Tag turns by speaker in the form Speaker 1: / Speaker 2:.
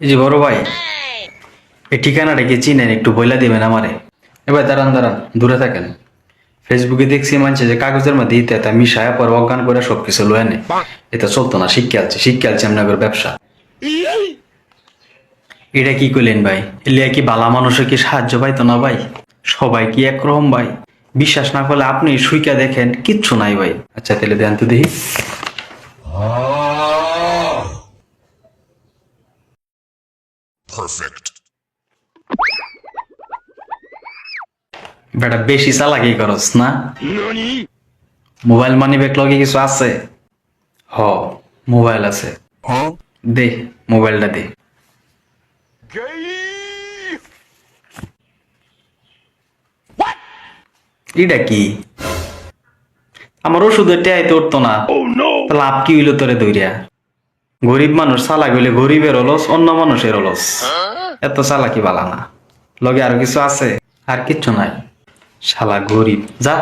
Speaker 1: যে বড় ভাই, এই ঠিকানাটা কি চিনেন? একটু বইলা দিবেন আমারে। এবার দাঁড়ান দাঁড়ান, দূরে থাকেন। ফেসবুকে দেখছি মানছে যে কাগজের মধ্যে ইতে তা মিশায়া পর অজ্ঞান করে সবকিছু লয়ে এটা চলতো না, শিক্ষা আছে শিক্ষা আছে আপনাদের ব্যবসা। এটা কি করলেন ভাই? এলিয়া কি বালা মানুষের কি সাহায্য পাইতো না ভাই? সবাই কি একরকম ভাই? বিশ্বাস না করলে আপনি সুইকা দেখেন, কিচ্ছু নাই ভাই। আচ্ছা তাহলে দেন তো দেখি।
Speaker 2: Perfect.
Speaker 1: বেটা বেশি চালাকি করস না? মোবাইল মানি ব্যাগ লগে কিছু আছে? হ মোবাইল আছে? দে মোবাইলটা দে। এটা কি? আমার ওষুধের টেয়াইতে উঠতো না। তা লাভ কি হইল তোরে দইরা? গরিব মানুষ চালাক হইলে গরিবের অলস, অন্য মানুষের অলস। এত চালাকি বালা না। লগে আর কিছু আছে? আর কিচ্ছু নাই। শালা গরিব। যা.